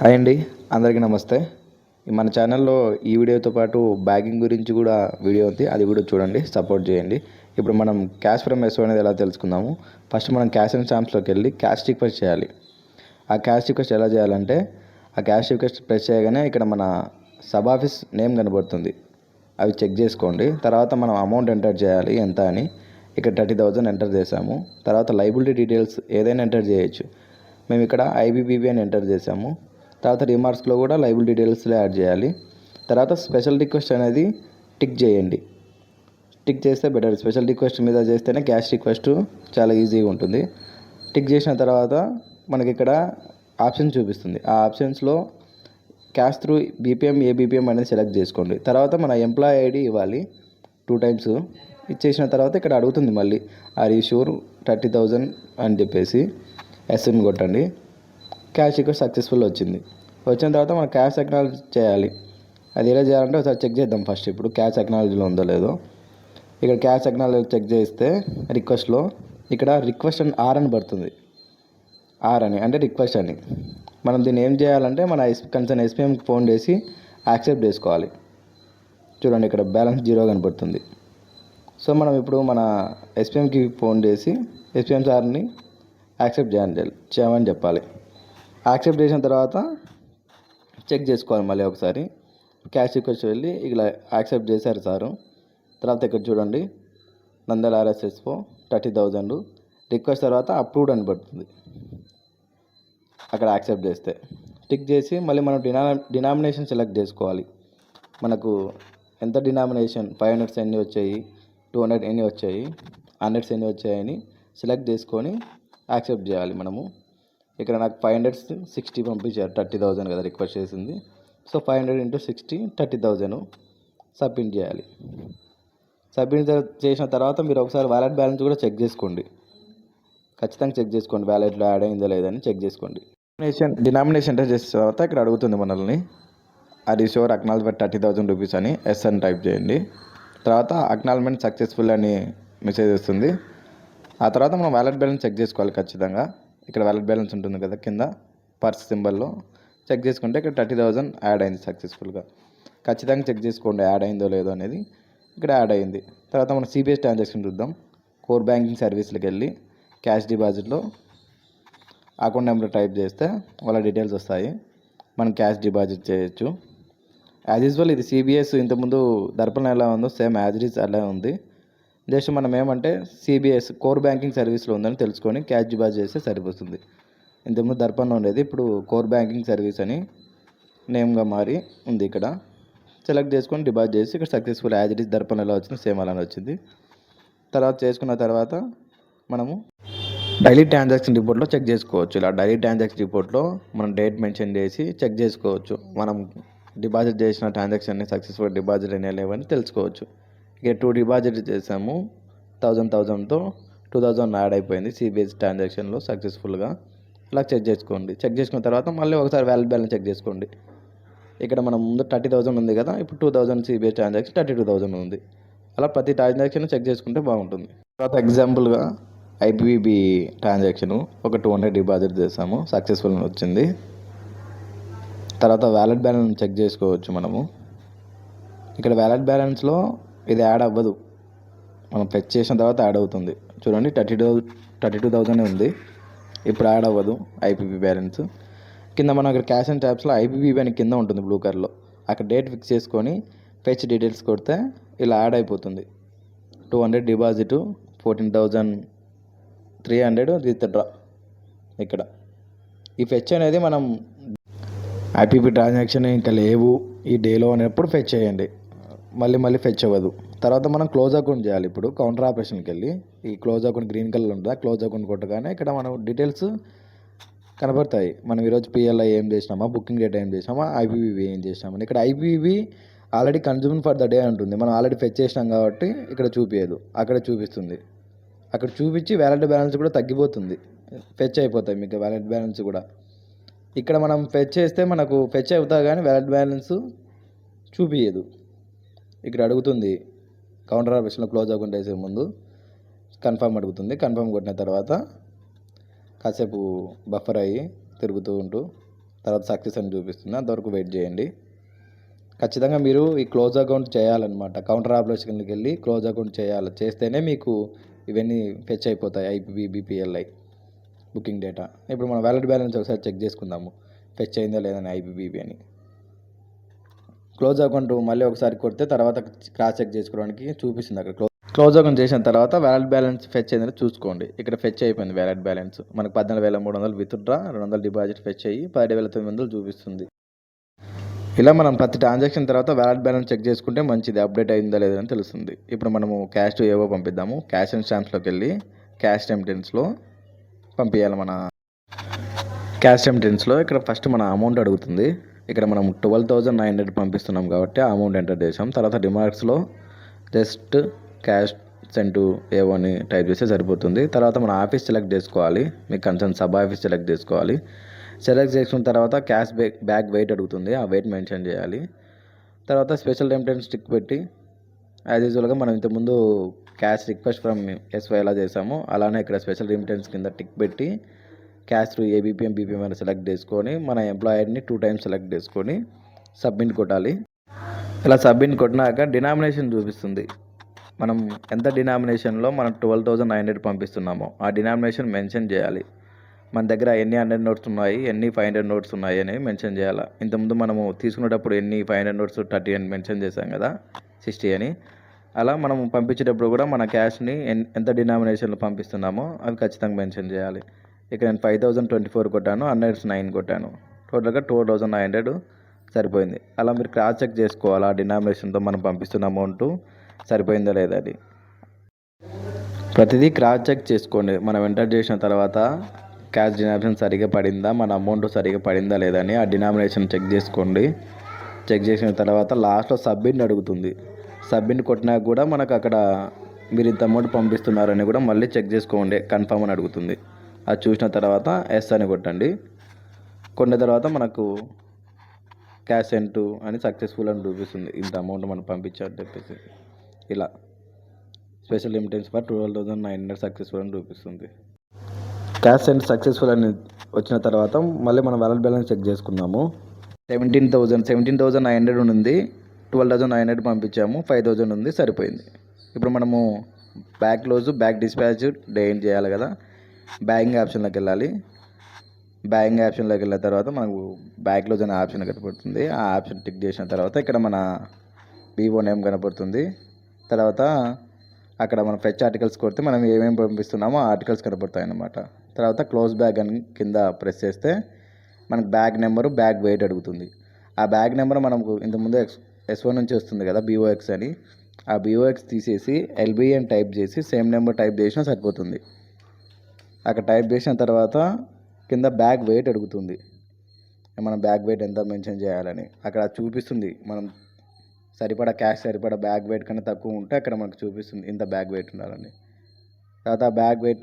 Hi అండి అందరికీ నమస్తే. మన ఛానల్లో ఈ వీడియోతో పాటు బ్యాగింగ్ గురించి కూడా వీడియో ఉంది అది కూడా చూడండి సపోర్ట్ చేయండి. ఇప్పుడు మనం క్యాష్ ఫ్రమ్ ఎస్ఓ అనేది ఎలా తెలుసుకుందాము? ఫస్ట్ మనం క్యాష్ అండ్ స్టాంప్స్లోకి వెళ్ళి క్యాష్ రిక్వెస్ట్ చేయాలి. ఆ క్యాష్ రిక్వెస్ట్ ఎలా చేయాలంటే ఆ క్యాష్ రిక్వెస్ట్ ప్రెస్ చేయగానే ఇక్కడ మన సబ్ ఆఫీస్ నేమ్ కనబడుతుంది. అవి చెక్ చేసుకోండి. తర్వాత మనం అమౌంట్ ఎంటర్ చేయాలి ఎంత అని. ఇక్కడ థర్టీ థౌజండ్ ఎంటర్ చేసాము తర్వాత లైబిలిటీ డీటెయిల్స్ ఏదైనా ఎంటర్ చేయొచ్చు. మేము ఇక్కడ ఐబీబీబీ అని ఎంటర్ చేసాము తర్వాత రిమార్క్స్లో కూడా లైబుల్ డీటెయిల్స్లో యాడ్ చేయాలి. తర్వాత స్పెషల్ రిక్వెస్ట్ అనేది టిక్ చేయండి. టిక్ చేస్తే బెటర్ స్పెషల్ రిక్వెస్ట్ మీద చేస్తేనే క్యాష్ రిక్వెస్ట్ చాలా ఈజీగా ఉంటుంది. టిక్ చేసిన తర్వాత మనకి ఇక్కడ ఆప్షన్ చూపిస్తుంది. ఆ ఆప్షన్స్లో cash through BPM A BPM అనేది సెలెక్ట్ చేసుకోండి. తర్వాత మన ఎంప్లాయ్ ఐడి ఇవ్వాలి. టూ టైమ్స్ ఇచ్చేసిన తర్వాత ఇక్కడ అడుగుతుంది మళ్ళీ are you sure thirty thousand అని చెప్పేసి ఎస్ఎం కొట్టండి. క్యాష్ రిక్వెస్ట్ సక్సెస్ఫుల్ వచ్చింది. వచ్చిన తర్వాత మనం క్యాష్ టెక్నాలజీ చేయాలి. అది ఎలా చేయాలంటే ఒకసారి చెక్ చేద్దాం ఫస్ట్ ఇప్పుడు క్యాష్ టెక్నాలజీలో ఉందో లేదో. ఇక్కడ క్యాష్ టెక్నాలజీ చెక్ చేస్తే రిక్వెస్ట్లో ఇక్కడ రిక్వెస్ట్ అని ఆర్ అని పడుతుంది. ఆర్ అని అంటే రిక్వెస్ట్ అని. మనం దీన్ని ఏం చేయాలంటే మన ఎస్ కన్సర్న్ ఎస్పీఎంకి ఫోన్ చేసి యాక్సెప్ట్ చేసుకోవాలి. చూడండి ఇక్కడ బ్యాలెన్స్ జీరో కనపడుతుంది. సో మనం ఇప్పుడు మన ఎస్పీఎంకి ఫోన్ చేసి ఎస్పీఎం సార్ని యాక్సెప్ట్ చేయండి చేయమని చెప్పాలి. యాక్సెప్ట్ చేసిన తర్వాత చెక్ చేసుకోవాలి మళ్ళీ ఒకసారి. క్యాష్ రిక్వెస్ట్ వెళ్ళి ఇలా యాక్సెప్ట్ చేశారు సారు. తర్వాత ఇక్కడ చూడండి. నందల్ ఆర్ఎస్ఎస్ఓ థర్టీ థౌజండ్. రిక్వెస్ట్ తర్వాత అప్రూవ్డ్ అని పడుతుంది. అక్కడ యాక్సెప్ట్ చేస్తే. టిక్ చేసి మళ్ళీ మనం డినా డినామినేషన్ సెలెక్ట్ చేసుకోవాలి. మనకు ఎంత డినామినేషన్? ఫైవ్ హండ్రెడ్స్ ఎన్ని వచ్చాయి? టూ హండ్రెడ్ ఎన్ని వచ్చాయి? హండ్రెడ్స్ ఎన్ని వచ్చాయని సెలెక్ట్ చేసుకొని యాక్సెప్ట్ చేయాలి మనము. ఇక్కడ నాకు ఫైవ్ హండ్రెడ్ సిక్స్టీ పంపించారు థర్టీ థౌజండ్ కదా రిక్వెస్ట్ చేసింది. So five hundred into sixty thirty thousand submit చేయాలి. సబ్మిట్ చేసిన తర్వాత మీరు ఒకసారి వ్యాలెట్ బ్యాలెన్స్ కూడా చెక్ చేసుకోండి. ఖచ్చితంగా చెక్ చేసుకోండి వ్యాలెట్లో యాడ్ అయిందో లేదని చెక్ చేసుకోండి. డినామినేషన్ డినామినేషన్ ఎంటర్ చేసిన తర్వాత ఇక్కడ అడుగుతుంది మనల్ని. అది sure acknowledgement thirty thousand rupees అని ఎస్ అని టైప్ చేయండి. తర్వాత అక్నాలజ్మెంట్ సక్సెస్ఫుల్ అని మెసేజ్ వస్తుంది. ఆ తర్వాత మనం వ్యాలెట్ బ్యాలెన్స్ చెక్ చేసుకోవాలి ఖచ్చితంగా. ఇక్కడ వ్యాలెట్ బ్యాలెన్స్ ఉంటుంది కదా కింద పర్స్ సింబల్లో. చెక్ చేసుకుంటే ఇక్కడ థర్టీ థౌజండ్ యాడ్ అయింది సక్సెస్ఫుల్గా. ఖచ్చితంగా చెక్ చేసుకోండి యాడ్ అయిందో లేదో అనేది ఇక్కడ యాడ్ అయింది. తర్వాత మనం సిబిఎస్ ట్రాన్సాక్షన్ చూద్దాం. కోర్ బ్యాంకింగ్ సర్వీస్లకు వెళ్ళి క్యాష్ డిపాజిట్లో అకౌంట్ నెంబర్ టైప్ చేస్తే వాళ్ళ డీటెయిల్స్ వస్తాయి. మనం క్యాష్ డిపాజిట్ చేయొచ్చు. యాజ్ యూజువల్ ఇది సిబిఎస్ ఇంతకుముందు దర్పణ ఎలా ఉందో సేమ్ యాజ్ ఇట్ అలా ఉంది. జస్ట్ మనం ఏమంటే సిబిఎస్ కోర్ బ్యాంకింగ్ సర్వీస్లో ఉందని తెలుసుకొని క్యాష్ డిపాజిట్ చేస్తే సరిపోతుంది. ఇంతకుముందు దర్పణ ఉండేది ఇప్పుడు కోర్ బ్యాంకింగ్ సర్వీస్ అని నేమ్గా మారి ఉంది ఇక్కడ. సెలెక్ట్ చేసుకొని డిపాజిట్ చేసి ఇక్కడ successful as it is Darpan ఎలా వచ్చింది సేమ్ అలానే వచ్చింది. తర్వాత చేసుకున్న తర్వాత మనము డైలీ ట్రాన్సాక్షన్ రిపోర్ట్లో చెక్ చేసుకోవచ్చు. ఇలా డైలీ ట్రాన్సాక్షన్ రిపోర్ట్లో మనం డేట్ మెన్షన్ చేసి చెక్ చేసుకోవచ్చు. మనం డిపాజిట్ చేసిన ట్రాన్సాక్షన్ సక్సెస్ఫుల్ డిపాజిట్ అయినా లేవని తెలుసుకోవచ్చు. ఇక టూ డిపాజిట్ చేసాము. థౌజండ్ థౌజండ్తో టూ థౌజండ్ యాడ్ అయిపోయింది సిబిఎస్ ట్రాన్సాక్షన్లో సక్సెస్ఫుల్గా ఇలా చెక్ చేసుకోండి. చెక్ చేసుకున్న తర్వాత మళ్ళీ ఒకసారి వ్యాలిడ్ బ్యాలెన్స్ చెక్ చేసుకోండి. ఇక్కడ మనం ముందు థర్టీ థౌజండ్ ఉంది కదా ఇప్పుడు two thousand CBS transaction thirty two thousand ఉంది. అలా ప్రతి ట్రాన్సాక్షన్ చెక్ చేసుకుంటే బాగుంటుంది. తర్వాత ఎగ్జాంపుల్గా ఐపీబీ ట్రాన్సాక్షన్ ఒక టూ హండ్రెడ్ డిపాజిట్ చేసాము. సక్సెస్ఫుల్ వచ్చింది. తర్వాత వ్యాలెట్ బ్యాలెన్స్ చెక్ చేసుకోవచ్చు మనము. ఇక్కడ వ్యాలెట్ బ్యాలెన్స్లో ఇది యాడ్ అవ్వదు. మనం ఫెచ్ చేసిన తర్వాత యాడ్ అవుతుంది. చూడండి thirty two thirty two thousand ఉంది. ఇప్పుడు యాడ్ అవ్వదు ఐపీబీ బ్యాలెన్స్. కింద మనం అక్కడ క్యాష్ అండ్ ట్యాప్స్లో ఐపీబీ అని కింద ఉంటుంది బ్లూ కలర్లో. అక్కడ డేట్ ఫిక్స్ చేసుకొని ఫెచ్ డీటెయిల్స్ కొడితే ఇలా యాడ్ అయిపోతుంది. Two hundred deposit fourteen thousand three hundred withdraw ఇక్కడ. ఈ ఫెచ్ అనేది మనం ఐపీపీ ట్రాన్సాక్షన్ ఇంకా లేవు ఈ డేలో అనేప్పుడు ఫెచ్ చేయండి. మళ్ళీ మళ్ళీ ఫెచ్ అవ్వదు. తర్వాత మనం క్లోజ్ అకౌంట్ చేయాలి. ఇప్పుడు కౌంటర్ ఆపరేషన్కి వెళ్ళి ఈ క్లోజ్ అకౌంట్ గ్రీన్ కలర్ ఉంటుంది? క్లోజ్ అకౌంట్ కొట్టగానే ఇక్కడ మనం డీటెయిల్స్ కనబడతాయి. మనం ఈరోజు పిఎల్ఐ ఏం చేసినామా? బుకింగ్ డేట్ ఏం చేసినామా? ఐపీవీ ఏం చేసినామని ఇక్కడ IPV already consume for the day ఉంటుంది. మనం ఆల్రెడీ ఫెచ్ చేసినాం కాబట్టి ఇక్కడ చూపించదు అక్కడ చూపిస్తుంది. అక్కడ చూపించి వ్యాలెట్ బ్యాలెన్స్ కూడా తగ్గిపోతుంది. ఫెచ్ అయిపోతాయి మీకు వ్యాలెట్ బ్యాలెన్స్ కూడా. ఇక్కడ మనం ఫెచ్ చేస్తే మనకు ఫెచ్ అవుతా కానీ వ్యాలెట్ బ్యాలెన్స్ చూపించదు ఇక్కడ అడుగుతుంది. కౌంటర్ ఆపరేషన్లో క్లోజ్ అకౌంట్ వేసే ముందు కన్ఫర్మ్ అడుగుతుంది. కన్ఫర్మ్ కొట్టిన తర్వాత కాసేపు బఫర్ అయ్యి తిరుగుతూ ఉంటూ తర్వాత సక్సెస్ అని చూపిస్తుంది. అంతవరకు వెయిట్ చేయండి. ఖచ్చితంగా మీరు ఈ క్లోజ్ అకౌంట్ చేయాలన్నమాట. కౌంటర్ ఆపరేషన్కి వెళ్ళి క్లోజ్ అకౌంట్ చేయాలి. చేస్తేనే మీకు ఇవన్నీ ఫెచ్ అయిపోతాయి. IPB BPLI booking data. ఇప్పుడు మన వ్యాలెట్ బ్యాలెన్స్ ఒకసారి చెక్ చేసుకుందాము. ఫెచ్ అయిందా లేదని ఐపీబీబీ అని. క్లోజ్ అకౌంట్ మళ్ళీ ఒకసారి కొడితే తర్వాత క్రాస్ చెక్ చేసుకోవడానికి చూపిస్తుంది అక్కడ. క్లోజ్ క్లోజ్ అకౌంట్ చేసిన తర్వాత వ్యాలెట్ బ్యాలెన్స్ ఫెచ్ అయిందని చూసుకోండి. ఇక్కడ ఫెచ్ అయిపోయింది వ్యాలెట్ బ్యాలెన్స్. మనకు పద్నాలుగు వేల మూడు వందలు విత్డ్రా రెండు వందలు డిపాజిట్ ఫెచ్ అయ్యి పదిహేడు వేల తొమ్మిది వందలు చూపిస్తుంది. ఇలా మనం ప్రతి ట్రాన్సాక్షన్ తర్వాత వ్యాలెట్ బ్యాలెన్స్ చెక్ చేసుకుంటే మంచిది. అప్డేట్ అయిందా లేదని అని తెలుస్తుంది. ఇప్పుడు మనము క్యాష్ టు ఏవో పంపిద్దాము. క్యాష్ అండ్ స్టాంప్స్లోకి వెళ్ళి క్యాష్ రెమిటెన్స్లో పంపించాలి మన క్యాష్ రెమిటెన్స్లో ఇక్కడ ఫస్ట్ మన అమౌంట్ అడుగుతుంది. ఇక్కడ మనం ట్వెల్వ్ థౌజండ్ నైన్ హండ్రెడ్ పంపిస్తున్నాం కాబట్టి ఆ అమౌంట్ ఎంటర్ చేసాం. తర్వాత రిమార్క్స్లో జస్ట్ క్యాష్ సెంటు ఏవో అని టైప్ చేస్తే సరిపోతుంది. తర్వాత మన ఆఫీస్ సెలెక్ట్ చేసుకోవాలి. మీకు కన్సర్న్ సబ్ ఆఫీస్ సెలెక్ట్ చేసుకోవాలి. సెలెక్ట్ చేసుకున్న తర్వాత క్యాష్ బ్యాక్ బ్యాగ్ వెయిట్ అడుగుతుంది. ఆ వెయిట్ మెన్షన్ చేయాలి. తర్వాత స్పెషల్ రెమిటెన్స్ స్టిక్ పెట్టి యాజ్ యూజువల్గా మనం ఇంతకుముందు క్యాష్ రిక్వెస్ట్ ఫ్రమ్ ఎస్వై ఎలా చేసామో. అలానే ఇక్కడ స్పెషల్ రెమిటెన్స్ కింద టిక్ పెట్టి క్యాష్ త్రూ ఏబిపిఎం బీపీఎం అని సెలెక్ట్ చేసుకొని మన ఎంప్లాయర్ని టూ టైమ్స్ సెలెక్ట్ చేసుకొని సబ్మిట్ కొట్టాలి. ఇలా సబ్మిట్ కొట్టినాక డినామినేషన్ చూపిస్తుంది. మనం ఎంత డినామినేషన్లో మనం ట్వెల్వ్ థౌజండ్ నైన్ హండ్రెడ్ పంపిస్తున్నామో ఆ డినామినేషన్ మెన్షన్ చేయాలి. మన దగ్గర ఎన్ని హండ్రెడ్ నోట్స్ ఉన్నాయి ఎన్ని ఫైవ్ హండ్రెడ్ నోట్స్ ఉన్నాయి అని మెన్షన్ చేయాలి. ఇంతకుముందు మనము తీసుకునేటప్పుడు ఎన్ని ఫైవ్ హండ్రెడ్ నోట్స్ థర్టీ అని మెన్షన్ చేసాం కదా సిక్స్టీ అని. అలా మనం పంపించేటప్పుడు కూడా మన క్యాష్ని ఎంత డినామినేషన్లో పంపిస్తున్నామో అవి ఖచ్చితంగా మెన్షన్ చేయాలి. ఇక్కడ నేను ఫైవ్ థౌజండ్ ట్వంటీ ఫోర్ కొట్టాను హండ్రెడ్స్ నైన్ కొట్టాను. టోటల్గా టూ థౌజండ్ నైన్ హండ్రెడ్ సరిపోయింది. అలా మీరు క్రాస్ చెక్ చేసుకోవాలి? ఆ డినామినేషన్తో మనం పంపిస్తున్న అమౌంట్ సరిపోయిందా లేదా అది? ప్రతిదీ క్రాస్ చెక్ చేసుకోండి. మనం ఎంటర్ చేసిన తర్వాత క్యాష్ డినామినేషన్ సరిగా పడిందా? మన అమౌంట్ సరిగా పడిందా లేదా అని ఆ డినామినేషన్ చెక్ చేసుకోండి. చెక్ చేసిన తర్వాత లాస్ట్లో సబ్మిట్ అడుగుతుంది. సబ్మిట్ కొట్టినా కూడా మనకు అక్కడ మీరు ఇంత అమౌంట్ పంపిస్తున్నారని కూడా మళ్ళీ చెక్ చేసుకోండి. కన్ఫర్మ్ అని అడుగుతుంది. అది చూసిన తర్వాత ఎస్ అని కొట్టండి. కొన్న తర్వాత మనకు క్యాష్ ఎంటు అని సక్సెస్ఫుల్ అని చూపిస్తుంది. ఇంత అమౌంట్ మనం పంపించారు చెప్పేసి. ఇలా. Special remittance for twelve thousand nine hundred successful అని చూపిస్తుంది. క్యాష్ సెంట్ సక్సెస్ఫుల్ అని వచ్చిన తర్వాత మళ్ళీ మనం వ్యాలెట్ బ్యాలెన్స్ చెక్ చేసుకుందాము. Seventeen thousand seventeen thousand nine hundred ఉంది. ట్వెల్వ్ థౌజండ్ నైన్ హండ్రెడ్ పంపించాము. ఫైవ్ థౌజండ్ ఉంది. సరిపోయింది. ఇప్పుడు మనము back close back dispatch day చేయాలి కదా? బ్యాగింగ్ ఆప్షన్లోకి వెళ్ళాలి. బ్యాగింగ్ ఆప్షన్లోకి వెళ్ళిన తర్వాత మనకు బ్యాక్ క్లోజ్ అనే ఆప్షన్ కనపడుతుంది. ఆ ఆప్షన్ టిక్ చేసిన తర్వాత ఇక్కడ మన వివో నేమ్ కనపడుతుంది. తర్వాత అక్కడ మనం ఫెచ్ ఆర్టికల్స్ కొడితే మనం ఏమేమి పంపిస్తున్నామో ఆర్టికల్స్ కనపడతాయి అన్నమాట తర్వాత క్లోజ్ బ్యాగ్ అని కింద ప్రెస్ చేస్తే మనకు బ్యాగ్ నెంబరు బ్యాగ్ వెయిట్ అడుగుతుంది. ఆ బ్యాగ్ నెంబర్ మనకు ఇంతకుముందు ఎక్స్ ఎస్ వన్ నుంచి వస్తుంది కదా బీఓఎక్స్ అని. ఆ బీఓఎక్స్ తీసేసి ఎల్బీ అని టైప్ చేసి సేమ్ నెంబర్ టైప్ చేసినా సరిపోతుంది. అక్కడ టైప్ చేసిన తర్వాత కింద బ్యాగ్ వెయిట్ అడుగుతుంది. మనం బ్యాగ్ వెయిట్ ఎంత మెన్షన్ చేయాలని. అక్కడ చూపిస్తుంది మనం సరిపడా క్యాష్ సరిపడా బ్యాగ్ వెయిట్ కన్నా తక్కువ ఉంటే అక్కడ మనకు చూపిస్తుంది ఇంత బ్యాగ్ వెయిట్ ఉండాలని. తర్వాత ఆ బ్యాగ్ వెయిట్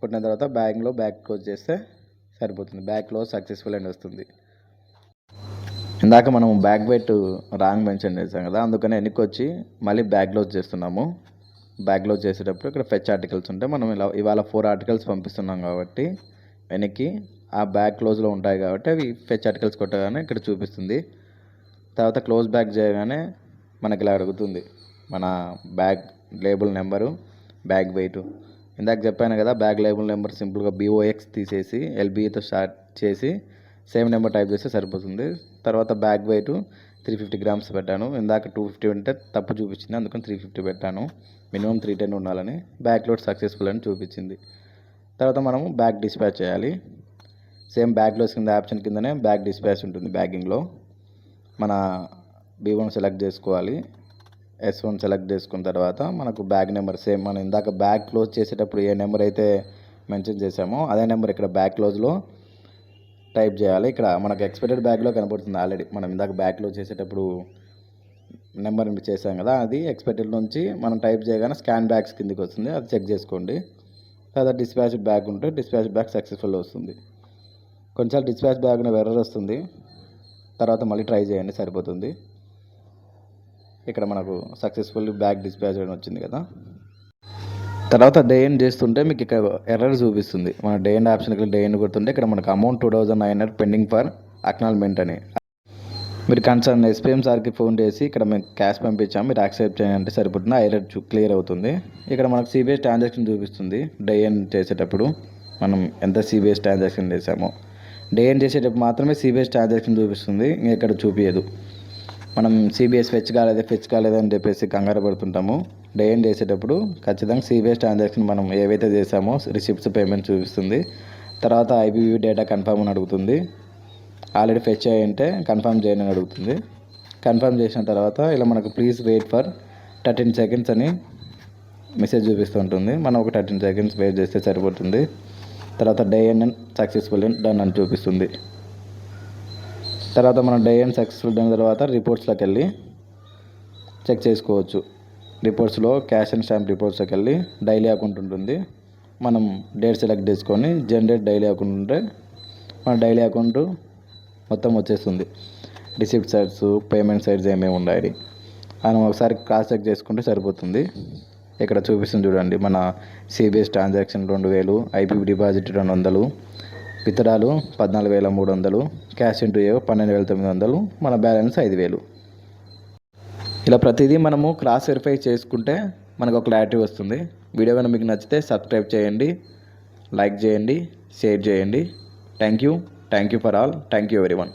కొట్టిన తర్వాత బ్యాగ్లో బ్యాగ్ క్లోజ్ చేస్తే సరిపోతుంది. బ్యాగ్ క్లోజ్ సక్సెస్ఫుల్ అని వస్తుంది. ఇందాక మనం బ్యాగ్ వెయిట్ రాంగ్ మెన్షన్ చేసాం కదా అందుకని వెనక్కి వచ్చి మళ్ళీ బ్యాగ్ క్లోజ్ చేస్తున్నాము. బ్యాగ్ చేసేటప్పుడు ఇక్కడ ఫెచ్ ఆర్టికల్స్ ఉంటాయి మనం ఇలా ఇవాళ ఫోర్ ఆర్టికల్స్ పంపిస్తున్నాం కాబట్టి వెనక్కి ఆ బ్యాగ్ క్లోజ్లో ఉంటాయి కాబట్టి అవి ఫెచ్ ఆర్టికల్స్ కొట్టగానే ఇక్కడ చూపిస్తుంది. తర్వాత క్లోజ్ బ్యాక్ చేయగానే మనకి ఇలా అడుగుతుంది. మన bag label number bag weight ఇందాక చెప్పాను కదా బ్యాగ్ లేబుల్ నెంబర్ సింపుల్గా బీఓఎక్స్ తీసేసి ఎల్బీతో స్టార్ట్ చేసి సేమ్ నెంబర్ టైప్ చేస్తే సరిపోతుంది. తర్వాత bag weight three fifty grams పెట్టాను. ఇందాక టూ ఫిఫ్టీ ఉంటే తప్పు చూపించింది. అందుకని త్రీ ఫిఫ్టీ పెట్టాను. మినిమం త్రీ టెన్ ఉండాలని బ్యాక్ లోడ్ సక్సెస్ఫుల్ అని చూపించింది. తర్వాత మనము బ్యాగ్ డిస్పాచ్ చేయాలి. సేమ్ బ్యాగ్లోస్ కింద ఆప్షన్ కిందనే బ్యాగ్ డిస్పాచ్ ఉంటుంది బ్యాగింగ్లో మన బీ వన్ సెలెక్ట్ చేసుకోవాలి. ఎస్ వన్ సెలెక్ట్ చేసుకున్న తర్వాత మనకు బ్యాగ్ నెంబర్ సేమ్. మనం ఇందాక బ్యాగ్ క్లోజ్ చేసేటప్పుడు ఏ నెంబర్ అయితే మెన్షన్ చేసామో అదే నెంబర్ ఇక్కడ బ్యాగ్ క్లోజ్లో టైప్ చేయాలి. ఇక్కడ మనకు ఎక్స్పెక్టెడ్ బ్యాగ్లో కనబడుతుంది ఆల్రెడీ మనం ఇందాక బ్యాగ్లో చేసేటప్పుడు నెంబర్ చేసాం కదా అది ఎక్స్పెక్టెడ్ నుంచి మనం టైప్ చేయగానే స్కాన్ బ్యాగ్స్ కిందకి వస్తుంది. అది చెక్ చేసుకోండి. లేదా డిస్పాచ్ బ్యాగ్ ఉంటే డిస్పాచ్ బ్యాగ్ సక్సెస్ఫుల్ వస్తుంది. కొంచెం డిస్పాచ్ బ్యాగ్ ఎర్రర్ వస్తుంది. తర్వాత మళ్ళీ ట్రై చేయండి సరిపోతుంది. ఇక్కడ మనకు సక్సెస్ఫుల్ బ్యాగ్ డిస్పాచ్ అని వచ్చింది కదా. తర్వాత డే ఎండ్ చేస్తుంటే మీకు ఇక్కడ ఎర్రర్ చూపిస్తుంది. మన డే ఎండ్ ఆప్షన్కి డే ఎండ్ కొడుతుంటే ఇక్కడ మనకు amount two thousand nine hundred pending for acknowledgement అని. మీరు కన్సర్న్ ఎస్పీఎం సార్కి ఫోన్ చేసి ఇక్కడ మేము క్యాష్ పంపించాం మీరు యాక్సెప్ట్ చేయండి సరిపోతుంది. ఆ క్లియర్ అవుతుంది. ఇక్కడ మనకు సిబిఎస్ ట్రాన్సాక్షన్ చూపిస్తుంది డే ఎన్ చేసేటప్పుడు. మనం ఎంత సిబిఎస్ ట్రాన్సాక్షన్ చేసామో డే ఎండ్ చేసేటప్పుడు మాత్రమే సిబిఎస్ ట్రాన్సాక్షన్ చూపిస్తుంది. ఇంకా ఇక్కడ చూపించదు మనం సిబిఎస్ ఫెచ్ కాలేదు ఫెచ్ కాలేదు అని చెప్పేసి కంగారు పడుతుంటాము. డైన్ చేసేటప్పుడు ఖచ్చితంగా సిబిఎస్ ట్రాన్సాక్షన్ మనం ఏవైతే చేసామో రిసిప్ట్స్ పేమెంట్ చూపిస్తుంది. తర్వాత ఐబీవీ డేటా కన్ఫర్మ్ అని అడుగుతుంది. ఆల్రెడీ ఫెచ్ అయ్యి ఉంటే కన్ఫర్మ్ చేయని అడుగుతుంది. కన్ఫర్మ్ చేసిన తర్వాత ఇలా మనకు please wait for thirteen seconds అని మెసేజ్ చూపిస్తుంటుంది. మనం ఒక థర్టీన్ సెకండ్స్ వెయిట్ చేస్తే సరిపోతుంది. తర్వాత డే అండ్ సక్సెస్ఫుల్ డన్ అని చూపిస్తుంది. తర్వాత మనం డే అండ్ సక్సెస్ఫుల్ డన్ తర్వాత రిపోర్ట్స్లోకి వెళ్ళి చెక్ చేసుకోవచ్చు. రిపోర్ట్స్లో క్యాష్ అండ్ స్టాంప్ రిపోర్ట్స్కి వెళ్ళి డైలీ అకౌంట్ ఉంటుంది. మనం డేట్ సెలెక్ట్ చేసుకొని జనరేట్ డైలీ అకౌంట్ ఉంటే మన డైలీ అకౌంట్ మొత్తం వచ్చేస్తుంది. రిసిప్ట్ సైడ్స్ పేమెంట్ సైడ్స్ ఏమేమి ఉన్నాయి? మనం ఒకసారి క్రాస్ చెక్ చేసుకుంటే సరిపోతుంది. ఇక్కడ చూపిస్తుంది చూడండి మన సిబిఎస్ ట్రాన్సాక్షన్ రెండు వేలు ఐపీపీ డిపాజిట్ రెండు వందలు విత్తడాలు పద్నాలుగు వేల మూడు వందలు క్యాష్ ఇంటూ ఏ పన్నెండు వేల తొమ్మిది వందలు మన బ్యాలెన్స్ ఐదు వేలు. ఇలా ప్రతిదీ మనము క్రాస్ వెరిఫై చేసుకుంటే మనకు ఒక క్లారిటీ వస్తుంది. వీడియో కనుక మీకు నచ్చితే సబ్స్క్రైబ్ చేయండి లైక్ చేయండి షేర్ చేయండి. Thank you thank you for all thank you everyone